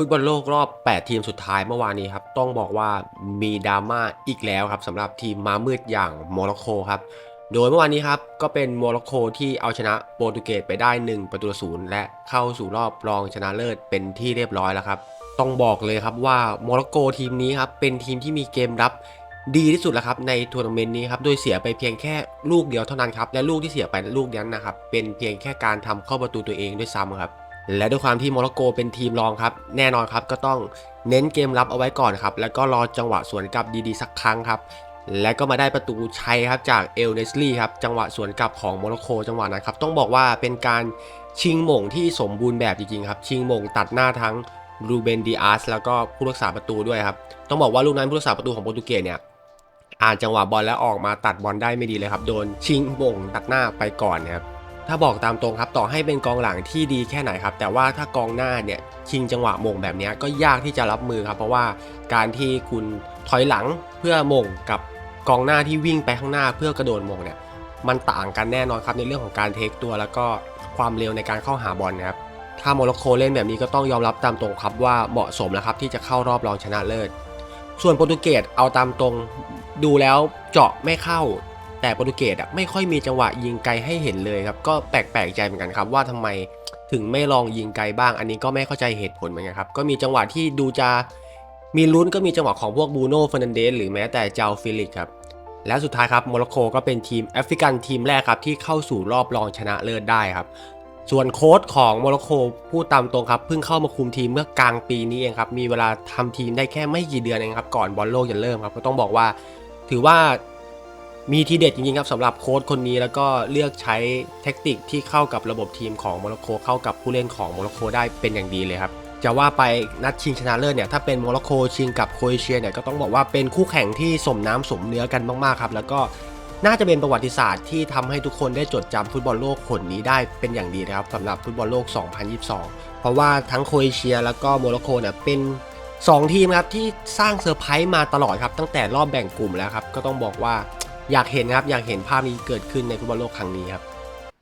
ฟุตบอลโลกรอบ 8 ทีมสุดท้ายเมื่อวานนี้ครับ ต้องบอกว่ามีดราม่าอีกแล้วครับสำหรับทีมมามืดอย่างโมร็อกโกครับ โดยเมื่อวานนี้ครับก็เป็นโมร็อกโกที่เอาชนะโปรตุเกสไปได้ 1 ประตูศูนย์และเข้าสู่รอบรองชนะเลิศเป็นที่เรียบร้อยแล้วครับ ต้องบอกเลยครับว่าโมร็อกโกทีมนี้ครับเป็นทีมที่มีเกมรับดีที่สุดแล้วครับในทัวร์นาเมนต์นี้ครับ โดยเสียไปเพียงแค่ลูกเดียวเท่านั้นครับ และลูกที่เสียไปลูกนั้นนะครับ เป็นเพียงแค่การทำเข้าประตูตัวเองด้วยซ้ำครับ และด้วยความที่โมร็อกโกเป็นทีมรองครับ แน่นอนครับก็ต้องเน้นเกมรับเอาไว้ก่อนครับ แล้วก็รอจังหวะสวนกลับดีๆสักครั้งครับและก็มาได้ประตูชัยครับจากเอลเนสลี่ครับจังหวะสวนกลับของโมร็อกโกจังหวะนั้นครับต้องบอกว่าเป็นการชิงหม่งที่สมบูรณ์แบบจริงๆครับชิงหม่งตัดหน้าทั้งรูเบนดิอาสแล้วก็ผู้รักษาประตูด้วยครับต้องบอกว่าลูกนั้นผู้รักษาประตูของโปรตุเกสเนี่ยอ่านจังหวะบอลแล้วออกมาตัดบอลได้ไม่ดีเลยครับโดนชิงม่งตัดหน้าไปก่อนนะครับ ถ้าบอกตามตรงครับต่อให้เป็นกองหลังที่ดีแค่ไหนครับ แต่ว่าถ้ากองหน้าเนี่ยชิงจังหวะมงแบบนี้ก็ยากที่จะรับมือครับ เพราะว่าการที่คุณถอยหลังเพื่อมงกับกองหน้าที่วิ่งไปข้างหน้าเพื่อกระโดดมงเนี่ยมันต่างกันแน่นอนครับในเรื่องของการเทคตัว แล้วก็ความเร็วในการเข้าหาบอลนะครับถ้าโมร็อกโกเล่นแบบนี้ก็ต้องยอมรับตามตรงครับว่าเหมาะสมแล้วครับที่จะเข้ารอบรองชนะเลิศ ส่วนโปรตุเกสเอาตามตรงดูแล้วเจาะไม่เข้า แต่โปรตุเกสอะไม่ค่อยมีจังหวะยิงไกลให้เห็นเลยครับ ก็แปลกๆใจเหมือนกันครับว่าทำไมถึงไม่ลองยิงไกลบ้าง อันนี้ก็ไม่เข้าใจเหตุผลเหมือนกันครับ ก็มีจังหวะที่ดูจะมีลุ้นก็มีจังหวะของพวกบูโน่เฟร์นันเดสหรือแม้แต่เจ้าฟิลิกครับและสุดท้ายครับโมร็อกโกก็เป็นทีมแอฟริกันทีมแรกครับที่เข้าสู่รอบรองชนะเลิศได้ครับ ส่วนโค้ชของโมร็อกโกพูดตามตรงครับเพิ่งเข้ามาคุมทีมเมื่อกลางปีนี้เองครับมีเวลาทำทีมได้แค่ไม่กี่เดือนเองครับก่อนบอลโลกจะเริ่มครับก็ต้องบอกว่า ถือว่า มีทีเด็ดจริงๆครับสำหรับโค้ชคนนี้แล้วก็เลือกใช้แท็กติกที่เข้ากับระบบทีมของโมร็อกโกเข้ากับผู้เล่นของโมร็อกโกได้เป็นอย่างดีเลยครับจะว่าไปนัดชิงชนะเลิศเนี่ยถ้าเป็นโมร็อกโกชิงกับโครเอเชียเนี่ยก็ต้องบอกว่าเป็นคู่แข่งที่สมน้ำสมเนื้อกันมากๆครับแล้วก็น่าจะเป็นประวัติศาสตร์ที่ทำให้ทุกคนได้จดจำฟุตบอลโลกคนนี้ได้เป็นอย่างดีนะครับสำหรับฟุตบอลโลก 2022 เพราะว่าทั้งโครเอเชียแล้วก็โมร็อกโกเนี่ยเป็น 2 ทีมครับที่สร้างเซอร์ไพรส์มาตลอดครับตั้งแต่รอบแบ่งกลุ่มแล้วครับก็ต้องบอกว่า อยากเห็นครับ อยากเห็นภาพนี้เกิดขึ้นในฟุตบอลโลกครั้งนี้ครับ